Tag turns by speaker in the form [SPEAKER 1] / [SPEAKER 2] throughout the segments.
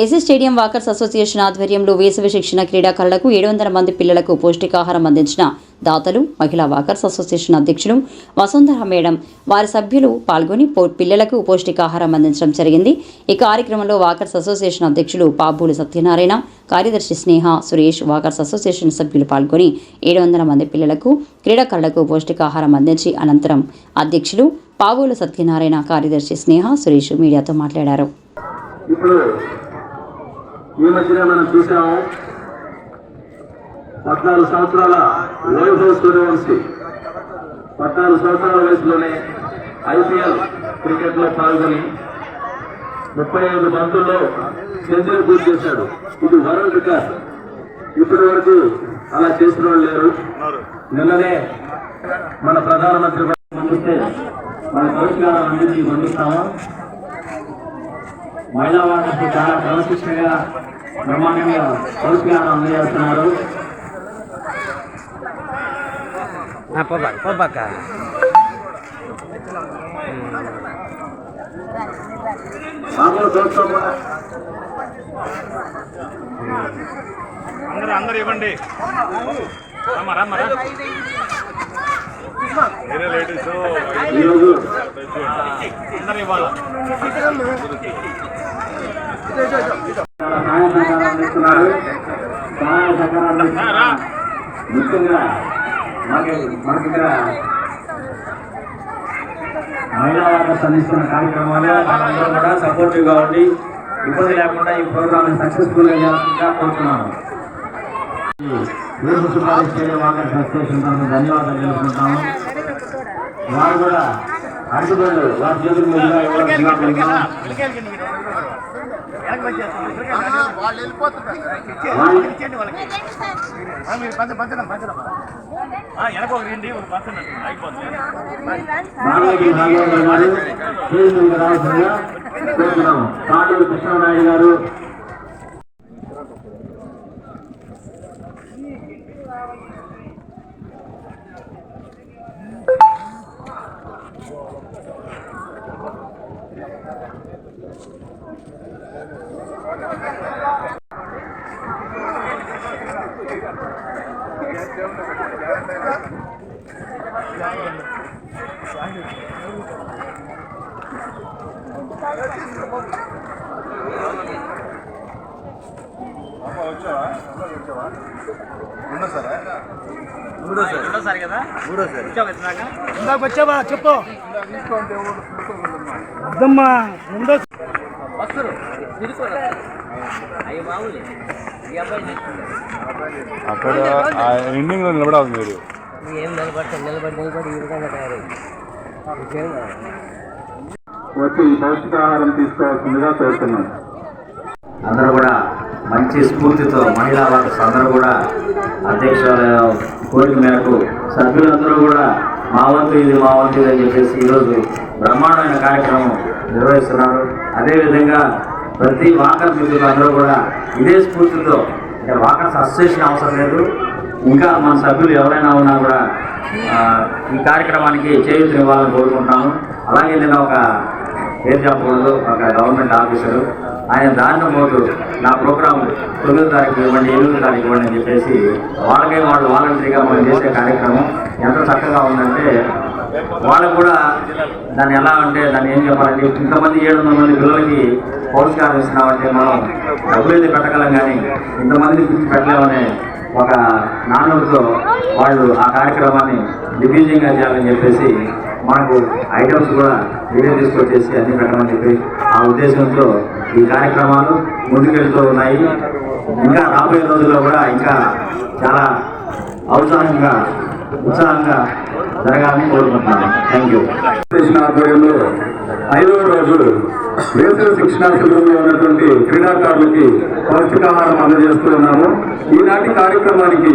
[SPEAKER 1] AC stadium walkers association ఆధ్వర్యంలో వేసవి శిక్షణ క్రీడాకారులకు ఏడు వందల మంది పిల్లలకు పౌష్టికాహారం అందించిన దాతలు మహిళా వాకర్స్ అసోసియేషన్ అధ్యక్షులు వసుంధర మేడం. వారి సభ్యులు పాల్గొని పో- పిల్లలకు పౌష్టికాహారం అందించడం జరిగింది. ఈ కార్యక్రమంలో వాకర్స్ అసోసియేషన్ అధ్యక్షులు పాబూలి సత్యనారాయణ కార్యదర్శి స్నేహ సురేష్ వాకర్స్ అసోసియేషన్ సభ్యులు పాల్గొని ఏడు వందల మంది పిల్లలకు క్రీడాకారులకు పౌష్టికాహారం అందించి అనంతరం అధ్యక్షులు పాబూలు సత్యనారాయణ కార్యదర్శి స్నేహ సురేష్ మీడియాతో మాట్లాడారు.
[SPEAKER 2] ఇప్పుడు ఈ మధ్యనే మనం చూసాము పద్నాలుగు సంవత్సరాల వైభవ్ సూర్యవంశీ పద్నాలుగు సంవత్సరాల వయసులోనే ఐపీఎల్ క్రికెట్లో పాల్గొని ముప్పై ఐదు బంతుల్లో సెంచరీ పూర్తి చేశాడు. ఇది వరల్డ్ రికార్డ్ ఇప్పటి వరకు అలా చేసిన వాళ్ళు లేరు. నిన్ననే మన ప్రధానమంత్రి పంపిస్తే మన పరిష్కారం అన్నింటినీ పంపిస్తాము మహిళా వాళ్ళకి చాలా క్రమశిక్షణగా బ్రహ్మాండంగా పౌష్టికారం అందజేస్తున్నారు
[SPEAKER 3] పోబాక పోబాక
[SPEAKER 4] అందరూ అందరూ ఇవ్వండి. రమ్మ రమ్మ రా. వేరే లేడీస్ అందరూ ఇవ్వాలి?
[SPEAKER 2] అందిస్తున్నారు సహాయ సహకారాలు ముఖ్యంగా మనకి మనకి ఇక్కడ మహిళా వర్కర్స్ అందిస్తున్న కార్యక్రమాలు మనందరూ కూడా సపోర్టివ్గా ఉండి ఇబ్బంది లేకుండా ఈ ప్రోగ్రామ్ సక్సెస్ఫుల్గా చేయాల్సిందిగా కోరుతున్నాను ధన్యవాదాలు తెలుపుకుంటాము వారు కూడా அடுத்தது வா எனக்கு
[SPEAKER 3] ஒரு ரெண்டு ஒரு
[SPEAKER 5] ఇందాక వచ్చావా చెప్పు అద్దమ్మా రెండో
[SPEAKER 4] అక్కడ ఎండింగ్లో నిలబడాలి మీరు.
[SPEAKER 3] ఏం నిలబడతాడు నిలబడి నిలబడి ఈ విధంగా తయారైంది ఇంకేం కాదు.
[SPEAKER 2] వచ్చి ఈ పౌష్టికాహారం తీసుకోవాల్సిందిగా కోరుతున్నాం
[SPEAKER 6] అందరూ కూడా మంచి స్ఫూర్తితో మహిళా వర్కర్స్ అందరూ కూడా అధ్యక్షుల కోరిక మేరకు సభ్యులందరూ కూడా మా వంతు ఇది మా వంతు ఇది అని చెప్పేసి ఈరోజు బ్రహ్మాండమైన కార్యక్రమం నిర్వహిస్తున్నారు. అదేవిధంగా ప్రతి వాకర్ మిత్రులు అందరూ కూడా ఇదే స్ఫూర్తితో అంటే వాకర్స్ అసోసియేషన్ అవసరం లేదు. ఇంకా మన సభ్యులు ఎవరైనా ఉన్నా కూడా ఈ కార్యక్రమానికి చేయూతనివ్వాలని కోరుకుంటున్నాను అలాగే నేను ఒక పేరు చెప్పకూడదు ఒక గవర్నమెంట్ ఆఫీసరు ఆయన దారిన మోటు నా ప్రోగ్రాం తొమ్మిదో తారీఖు ఇవ్వండి ఎనిమిదో తారీఖు ఇవ్వండి అని చెప్పేసి వాళ్ళకే వాళ్ళు వాలంటరీగా మనం చేసే కార్యక్రమం ఎంత చక్కగా ఉందంటే వాళ్ళకు కూడా దాన్ని ఎలా అంటే దాన్ని ఏం చెప్పాలంటే ఇంతమంది ఏడు వందల మంది పిల్లలకి పౌష్టికారం ఇస్తున్నామంటే మనం డబ్బులు అయితే పెట్టగలం కానీ ఇంతమందిని పిలిచి పెట్టలేమనే ఒక నానుడితో వాళ్ళు ఆ కార్యక్రమాన్ని దిగ్విజయంగా చేయాలని చెప్పేసి మనకు ఐటమ్స్ కూడా వీడియో తీసుకొచ్చేసి అన్ని పెట్టమని చెప్పి ఆ ఉద్దేశంతో ఈ కార్యక్రమాలు ముందుకెళ్తూ ఉన్నాయి. ఇంకా రాబోయే రోజుల్లో కూడా ఇంకా చాలా ఔత్సాహంగా ఉత్సాహంగా జరగాలని కోరుకుంటున్నాను థ్యాంక్ యూ
[SPEAKER 2] ఆధ్వర్యంలో ఐదవ రోజు వేసవి శిక్షణా శిబిరంలో ఉన్నటువంటి క్రీడాకారులకి పౌష్టికాహారం అందజేస్తూ ఉన్నాము. ఈనాటి కార్యక్రమానికి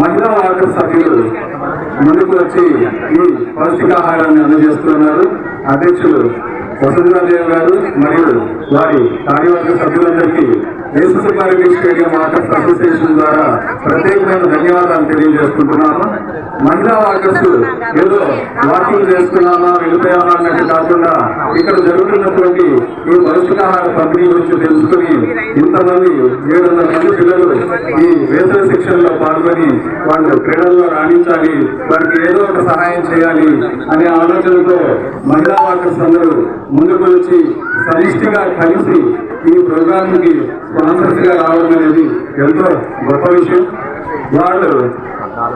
[SPEAKER 2] మహిళా వాకర్ సభ్యులు ముందుకు వచ్చి ఈ పౌష్టికాహారాన్ని అందజేస్తున్నారు అధ్యక్షులు వసుంధరాదేవి గారు మరియు వారి కార్యవర్గ సభ్యులందరికీ స్టేడియం వాకర్స్ అసోసియేషన్ ద్వారా ప్రత్యేకమైన ధన్యవాదాలు తెలియజేసుకుంటున్నాము. మహిళా వాకర్స్ ఏదో వాకింగ్ చేసుకున్నామా వెళ్ళిపోయామా అన్నట్టు కాకుండా ఇక్కడ జరుగుతున్నటువంటి ఈ పౌష్టికాహార పంపిణీ గురించి తెలుసుకుని ఇంతమంది ఏడు వందల మంది పిల్లలు ఈ వేసవి శిక్షణలో పాల్గొని వాళ్ళు క్రీడల్లో రాణించాలి వారికి ఏదో ఒక సహాయం చేయాలి అనే ఆలోచనతో మహిళా వాకర్స్ అందరూ ముందుకు వచ్చి సమిష్టిగా కలిసి ఈ ప్రోగ్రాంకి కి గా రావడం అనేది ఎంతో గొప్ప విషయం. వాళ్ళు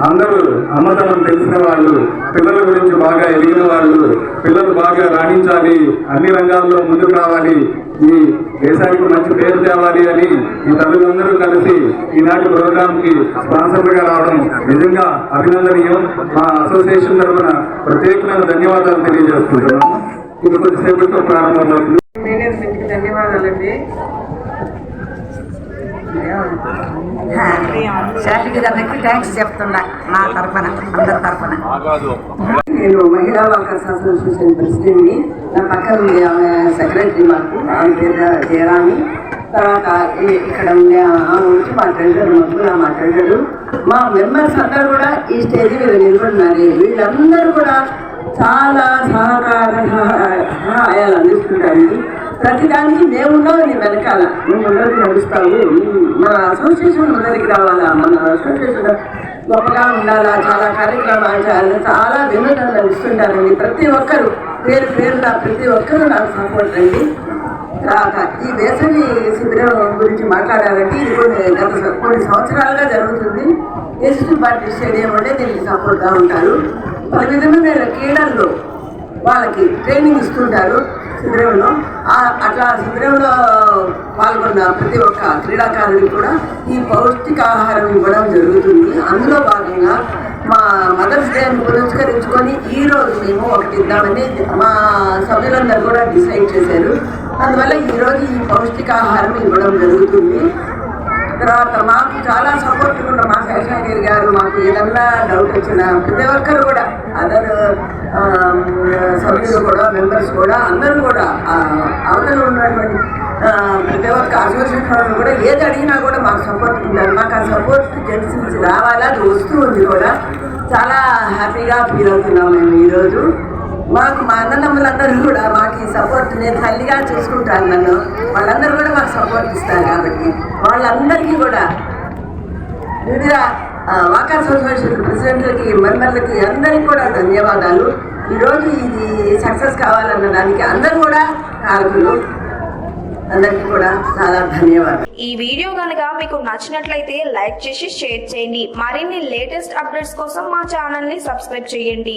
[SPEAKER 2] అందరూ అమ్మతనం తెలిసిన వాళ్ళు పిల్లల గురించి బాగా ఎదిగిన వాళ్ళు పిల్లలు బాగా రాణించాలి అన్ని రంగాల్లో ముందుకు రావాలి ఈ దేశానికి మంచి పేరు తేవాలి అని ఈ తల్లులందరూ కలిసి ఈనాటి ప్రోగ్రామ్కి రావడం నిజంగా అభినందనీయం. మా అసోసియేషన్ తరఫున ప్రత్యేకమైన ధన్యవాదాలు తెలియజేసుకుంటున్నాము ఇది కొద్దిసేపటితో ప్రారంభమవుతుంది.
[SPEAKER 7] మేనేజ్మెంట్కి ధన్యవాదాలండి.
[SPEAKER 8] శాంతి గారికి థ్యాంక్స్ చెప్తున్నా నా తరఫున అందరి తరఫున.
[SPEAKER 7] నేను మహిళా వాకర్స్ అసోసియేషన్ ప్రెసిడెంట్ని నా పక్కన ఉంది ఆమె సెక్రటరీ మాకు ఆమె పేరు జయరామి. తర్వాత ఇక్కడ ఉండే ఆమె వచ్చి మా ట్రెజర్ మగ్గుల మా ట్రెజరు మా మెంబర్స్ అందరూ కూడా ఈ స్టేజ్ మీద నిలబడినారు. వీళ్ళందరూ కూడా చాలా సహకార సహాయాలు అందిస్తుంటారు. ప్రతిదానికి మేమున్నాం నీ వెనకాల. మేము ముందరికి నడుస్తాము. మన అసోసియేషన్ ముందరికి రావాలా? మన అసోసియేషన్ గొప్పగా ఉండాలా? చాలా కార్యక్రమాలు చేయాలి చాలా వినోదాలు ఇస్తుంటారండి ప్రతి ఒక్కరు పేరు పేరు నా ప్రతి ఒక్కరు నాకు సపోర్ట్ అండి. తర్వాత ఈ వేసవి శిబిరం గురించి మాట్లాడాలంటే ఇది కొన్ని గత కొన్ని సంవత్సరాలుగా జరుగుతుంది. ఎస్టీ పార్టీ స్టేడియం అంటే దీనికి సపోర్ట్గా ఉంటారు. పలు విధమైన క్రీడల్లో వాళ్ళకి ట్రైనింగ్ ఇస్తుంటారు. శిబిరంలో అట్లా శిబిరంలో పాల్గొన్న ప్రతి ఒక్క క్రీడాకారుడికి కూడా ఈ పౌష్టికాహారం ఇవ్వడం జరుగుతుంది. అందులో భాగంగా మా మదర్స్ డే పురస్కరించుకొని ఈ రోజు మేము ఒకటి ఇద్దామని మా సభ్యులందరూ కూడా డిసైడ్ చేశారు. అందువల్ల ఈ రోజు ఈ పౌష్టికాహారం ఇవ్వడం జరుగుతుంది. తర్వాత మాకు చాలా సపోర్ట్ ఉంటారు మా శేషాగిరి గారు మాకు ఏదన్నా డౌట్ వచ్చినా ప్రతి ఒక్కరు కూడా అదర్ um, సభ్యులు కూడా మెంబర్స్ కూడా అందరూ కూడా ఆ, అవతల ఉన్నటువంటి ప్రతి ఒక్క అసోసియేషన్ వాళ్ళు కూడా ఏది అడిగినా కూడా మాకు సపోర్ట్ ఉంటారు. మాకు ఆ సపోర్ట్ జెంట్స్ నుంచి రావాలా? అది వస్తూ ఉంది కూడా. చాలా హ్యాపీగా ఫీల్ అవుతున్నాం మేము ఈరోజు. మాకు మా అన్నదమ్ములందరూ కూడా సపోర్ట్ నేను తల్లిగా చూసుకుంటాను నన్ను. వాళ్ళందరూ కూడా మాకు సపోర్ట్ ఇస్తారు కాబట్టి వాళ్ళందరికీ కూడా వివిధ వాకర్ అసోసియేషన్ ప్రెసిడెంట్లకి మెంబర్లకి అందరికీ కూడా ధన్యవాదాలు. ఈరోజు ఇది సక్సెస్ కావాలన్న దానికి అందరూ కూడా కారకులు. అందరికీ కూడా చాలా ధన్యవాదాలు.
[SPEAKER 9] ఈ వీడియో కనుక మీకు నచ్చినట్లయితే లైక్ చేసి షేర్ చేయండి. మరిన్ని లేటెస్ట్ అప్డేట్స్ కోసం మా ఛానల్ని సబ్స్క్రైబ్ చేయండి.